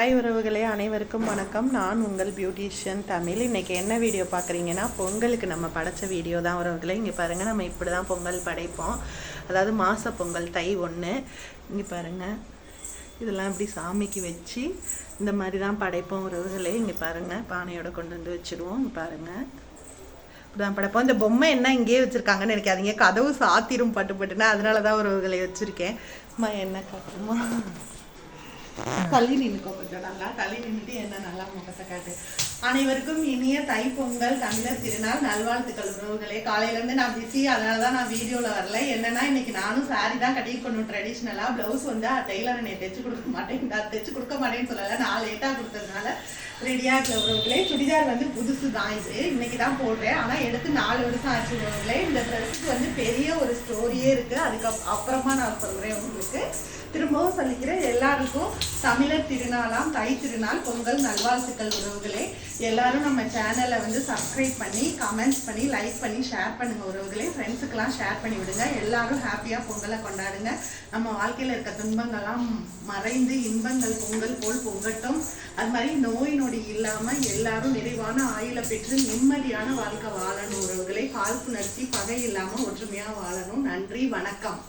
Hi உறவுகளே அனைவருக்கும் வணக்கம். நான் உங்கள் பியூட்டிஷியன் தமிழ். இன்றைக்கி என்ன வீடியோ பார்க்குறீங்கன்னா பொங்கலுக்கு நம்ம படைச்ச வீடியோ தான் உறவுகளே. இங்கே பாருங்கள் நம்ம இப்படி தான் பொங்கல் படைப்போம். அதாவது மாத பொங்கல் தை ஒன்று இங்கே பாருங்கள் இதெல்லாம் இப்படி சாமிக்கு வச்சு இந்த மாதிரி தான் படைப்போம் உறவுகளே. இங்கே பாருங்கள் பானையோட கொண்டு வந்து வச்சுருவோம். இங்கே பாருங்கள் இப்படிதான் படைப்போம். இந்த பொம்மை என்ன இங்கேயே வச்சுருக்காங்கன்னு நினைக்காதீங்க. கதவு சாத்திரும் பட்டு பட்டுனா அதனால தான் உறவுகளை வச்சுருக்கேன். அம்மா என்ன காட்டுமா? தள்ளி நின்னுக்கோ கொஞ்சம் நல்லா தள்ளி நின்றுட்டு என்ன நல்லா முகத்தை காட்டு. அனைவருக்கும் இனிய தை பொங்கல் தமிழர் திருநாள் நல்வாழ்த்துக்கள் உறவுகளே. காலையில இருந்து நான் பிஸி அதனால தான் நான் வீடியோல வரல. என்னன்னா இன்னைக்கு நானும் சாரி தான் கட்டிக்கணும் ட்ரெடிஷ்னலா பிளவுஸ் வந்து டெய்லர் என்னை தைச்சு கொடுக்க மாட்டேன். தைச்சு கொடுக்க மாட்டேன்னு சொல்லலை. நான் லேட்டா கொடுத்ததுனால ரெடியாக இருக்கிற உறவுகளே. சுடிதார் வந்து புதுசு தான் இது. இன்னைக்கு தான் போடுறேன். ஆனா எடுத்து நாலு வருஷம் ஆச்சு உறவுகளே. இந்த ட்ரெஸ்ஸுக்கு வந்து பெரிய ஒரு ஸ்டோரியே இருக்கு. அதுக்கு அப்புறமா நான் சொல்றேன் உங்களுக்கு. திரும்பவும் சொல்லிக்கிறேன் எல்லாருக்கும் தமிழர் திருநாளாம் தை திருநாள் பொங்கல் நல்வாழ்த்துக்கள் உறவுகளே. எல்லாரும் நம்ம சேனலை வந்து சப்ஸ்கிரைப் பண்ணி கமெண்ட்ஸ் பண்ணி லைக் பண்ணி ஷேர் பண்ணுங்க உறவுகளே. ஃப்ரெண்ட்ஸுக்கெல்லாம் ஷேர் பண்ணி விடுங்க. எல்லாரும் ஹாப்பியாக பொங்கலை கொண்டாடுங்க. நம்ம வாழ்க்கையில் இருக்க துன்பங்கள்லாம் மறைந்து இன்பங்கள் பொங்கல் போல் பொங்கட்டும். அது மாதிரி நோய் நொடி இல்லாமல் எல்லாரும் நிறைவான ஆயுளை பெற்று நிம்மதியான வாழ்க்கை வாழணும் உறவுகளை. காழ்ப்புணர்ச்சி பகை இல்லாமல் ஒற்றுமையாக வாழணும். நன்றி வணக்கம்.